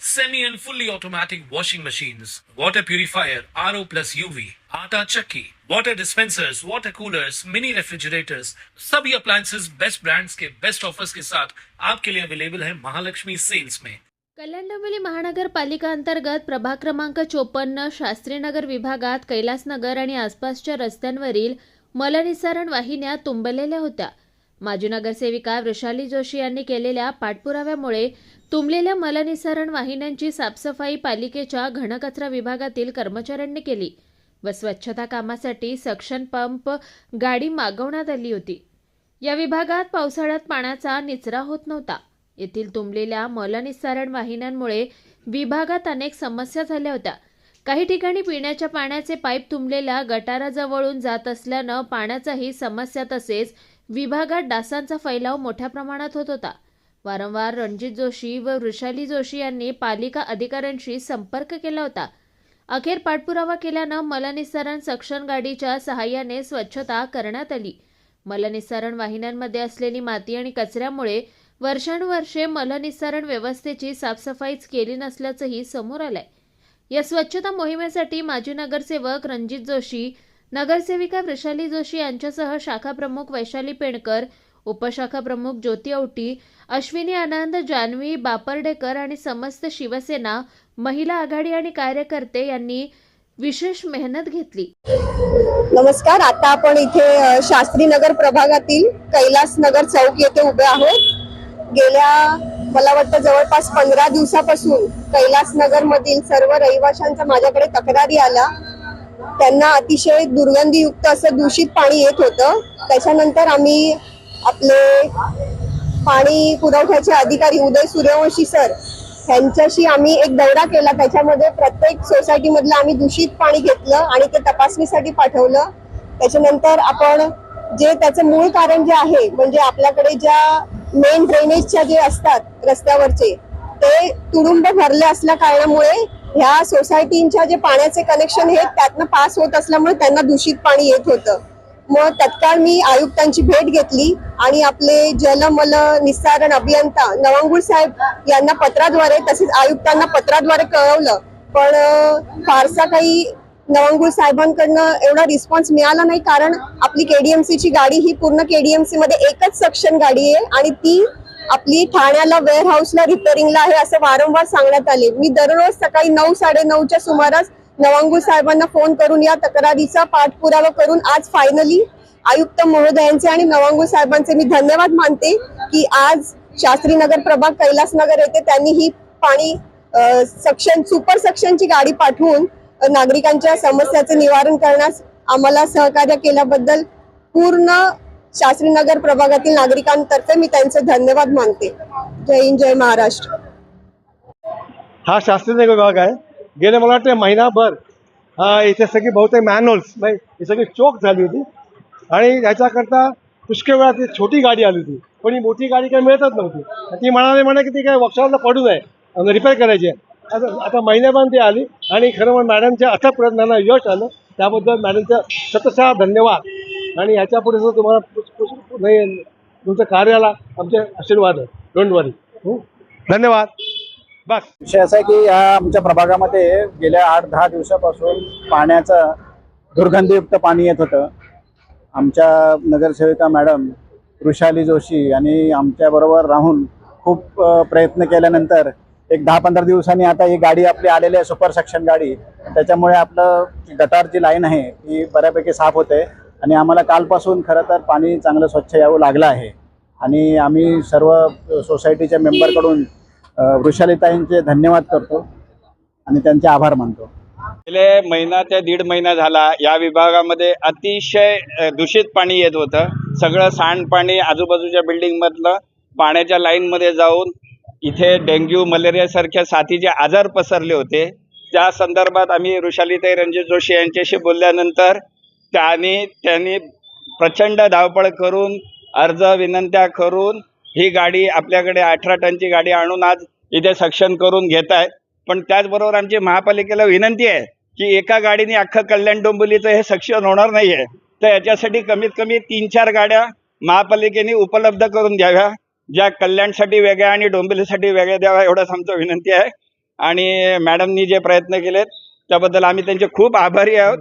semi and fully automatic washing machines, water purifier, RO plus UV, आटा चक्की, water dispensers, water coolers, mini refrigerators, सभी appliances best brands के best offers के साथ आपके लिए अवेलेबल है महालक्ष्मी सेल्स में कल्याण डोंबिवली महानगरपालिका अंतर्गत प्रभाग क्रमांक चोपन्न शास्त्रीनगर विभागात कैलासनगर आणि आसपासच्या रस्त्यांवरील मलनिसारण वाहिन्या तुंबलेल्या होत्या. माजी नगरसेविका वृषाली जोशी यांनी केलेल्या पाठपुराव्यामुळे तुंबलेल्या मलनिसरण वाहिन्यांची साफसफाई पालिकेच्या घनकचरा विभागातील कर्मचाऱ्यांनी केली व स्वच्छता कामासाठी सक्शन पंप गाडी मागवण्यात आली होती. या विभागात पावसाळ्यात पाण्याचा निचरा होत नव्हता. येथील तुंबलेल्या मलनिस्सारण वाहिन्यांमुळे विभागात अनेक समस्या झाल्या होत्या. काही ठिकाणी पिण्याच्या पाण्याचे पाईप तुंबलेल्या गटाराजवळून जात असल्यानं पाण्याचाही समस्या तसेच विभागात डासांचा फैलाव मोठ्या प्रमाणात होत होता. वारंवार रणजित जोशी व वृषाली जोशी यांनी पालिका अधिकाऱ्यांशी संपर्क केला होता. अखेर पाठपुरावा केल्यानं मलनिस्सारण सक्शन गाडीच्या सहाय्याने स्वच्छता करण्यात आली. मलनिस्सारण वाहिन्यांमध्ये असलेली माती आणि कचऱ्यामुळे वर्षानुवर्षे मलनिस्सारण व्यवस्थेची साफसफाईच केली नसल्याचंही समोर आलंय. या स्वच्छता मोहिमेसाठी माजी नगरसेवक रणजित जोशी नगरसेविका वृषाली जोशी यांच्यासह शाखा प्रमुख वैशाली पेणकर उपशाखा प्रमुख ज्योती औटी अश्विनी आनंद जानवी बापर्डेकर आणि समस्त शिवसेना महिला आघाडी आणि कार्यकर्ते यांनी विशेष मेहनत घेतली. नमस्कार आता आपण इथे शास्त्री नगर प्रभागातील कैलास नगर चौक येथे उभे आहोत. गेल्या मला वाटतं जवळपास पंधरा दिवसापासून कैलास नगर मधील सर्व रहिवाशांच्या माझ्याकडे तक्रारी आल्या. त्यांना अतिशय दुर्गंधीयुक्त असं दूषित पाणी येत होतं. त्याच्यानंतर आम्ही आपले पाणी पुरवठ्याचे अधिकारी उदय सूर्यवंशी सर त्यांच्याशी आम्ही एक दौरा केला. त्याच्यामध्ये प्रत्येक सोसायटी मधलं आम्ही दूषित पाणी घेतलं आणि ते तपासणीसाठी पाठवलं. त्याच्यानंतर आपण जे त्याचं मूळ कारण जे आहे म्हणजे आपल्याकडे ज्या मेन ड्रेनेजच्या जे असतात रस्त्यावरचे ते तुडुंब भरले असल्या कारणामुळे ह्या सोसायटींच्या जे पाण्याचे कनेक्शन हे त्यातनं पास होत असल्यामुळे त्यांना दूषित पाणी येत होतं. मग तत्काळ मी आयुक्तांची भेट घेतली आणि आपले जलमल निस्सारण अभियंता नवांगुळ साहेब यांना पत्राद्वारे तसेच आयुक्तांना पत्राद्वारे कळवलं. पण फारसा काही नवंगुळ साहेबांकडनं एवढा रिस्पॉन्स मिळाला नाही. कारण आपली केडीएमसीची गाडी ही पूर्ण केडीएमसी मध्ये एकच सक्शन गाडी आहे आणि ती आपली ठाण्याला वेअर हाऊसला रिपेअरिंगला आहे असं वारंवार सांगण्यात आले. मी दररोज सकाळी नऊ साडे नऊच्या सुमारास नवांगूर साहेबांना फोन करून या तक्रारीचा पाठपुरावा करून आज फायनली आयुक्त महोदयांचे आणि नवांगूर साहेबांचे मी धन्यवाद मानते की आज शास्त्रीनगर प्रभाग कैलासनगर येथे त्यांनी ही पाणी सक्शन सुपर सक्शनची गाडी पाठवून नागरिकांच्या समस्याचे निवारण करण्यास आम्हाला सहकार्य केल्याबद्दल पूर्ण शास्त्रीनगर प्रभागातील नागरिकांतर्फे मी त्यांचे धन्यवाद मानते. जय हिंद जय महाराष्ट्र. हा शास्त्रीय विभाग आहे. गेले मला वाटते महिनाभर हा इथे सगळी बहुतेक मॅनहोल्स ही सगळी चोक झाली होती. आणि याच्याकरता पुष्कळ वेळा ती छोटी गाडी आली होती. पण ही मोठी गाडी काही मिळतच नव्हती. ती म्हणाली म्हणे की ती काय वर्कशॉपला पडू नये रिपेअर करायची आहे. आता आता महिन्याभर ती आली आणि खरं म्हणजे मॅडमच्या अथक प्रयत्नांना यश आलं. त्याबद्दल मॅडमचं शतशः धन्यवाद. आणि ह्याच्या पुढे सुद्धा तुम्हाला नाही, तुमच्या कार्याला आमचे आशीर्वाद डोंट वरी धन्यवाद. बस. विषय असा आहे की या आमच्या प्रभागामध्ये गेल्या आठ दहा दिवसापासून पाण्याचं दुर्गंधीयुक्त पाणी येत होतं. आमच्या नगरसेविका मॅडम वृषाली जोशी यांनी आमच्याबरोबर राहून खूप प्रयत्न केल्यानंतर एक दहा पंधरा दिवसांनी आता ही गाडी आपली आलेली आहे सुपर सेक्शन गाडी. त्याच्यामुळे आपलं गटारची लाईन आहे ती बऱ्यापैकी साफ होते. आणि आम्हाला कालपासून खरं तर पाणी चांगलं स्वच्छ यावं लागलं आहे. आणि आम्ही सर्व सोसायटीच्या मेंबरकडून वृषालिताईंचे वृषालीताईंचे धन्यवाद करतो आणि त्यांचे आभार मानतो. गेले महिना ते दीड महिना झाला या विभागामध्ये अतिशय दूषित पाणी येत होतं. सगळं सांडपाणी आजूबाजूच्या बिल्डिंगमधलं पाण्याच्या लाईनमध्ये जाऊन इथे डेंग्यू मलेरियासारख्या साथीचे आजार पसरले होते. त्या संदर्भात आम्ही ऋषालीताई रणजित जोशी यांच्याशी बोलल्यानंतर त्याने त्यांनी प्रचंड धावपळ करून अर्ज विनंत्या करून ही गाडी आपल्याकडे अठरा टनची गाडी आणून आज इथे सक्षम करून घेत आहे पण त्याचबरोबर आमची महापालिकेला विनंती आहे की एका गाडीने अख्खं कल्याण डोंबिवलीचं हे सक्षम होणार नाही आहे तर याच्यासाठी कमीत कमी तीन चार गाड्या महापालिकेने उपलब्ध करून द्याव्या ज्या कल्याणसाठी वेगळ्या आणि डोंबिवलीसाठी वेगळ्या द्याव्या एवढंच आमचं विनंती आहे. आणि मॅडमनी जे प्रयत्न केलेत त्याबद्दल आम्ही त्यांचे खूप आभारी आहोत.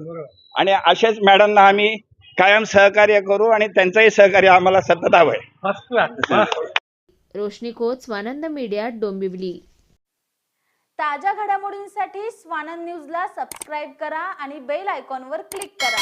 आणि असेच मॅडमना आम्ही कायम सहकार्य करू आणि त्यांचंही सहकार्य आम्हाला सतत हवं आहे. First class Roshni coach Swanand media Dombivli. ताज्या घडामोडींसाठी स्वानंद न्यूजला सबस्क्राईब करा आणि बेल आयकॉनवर क्लिक करा.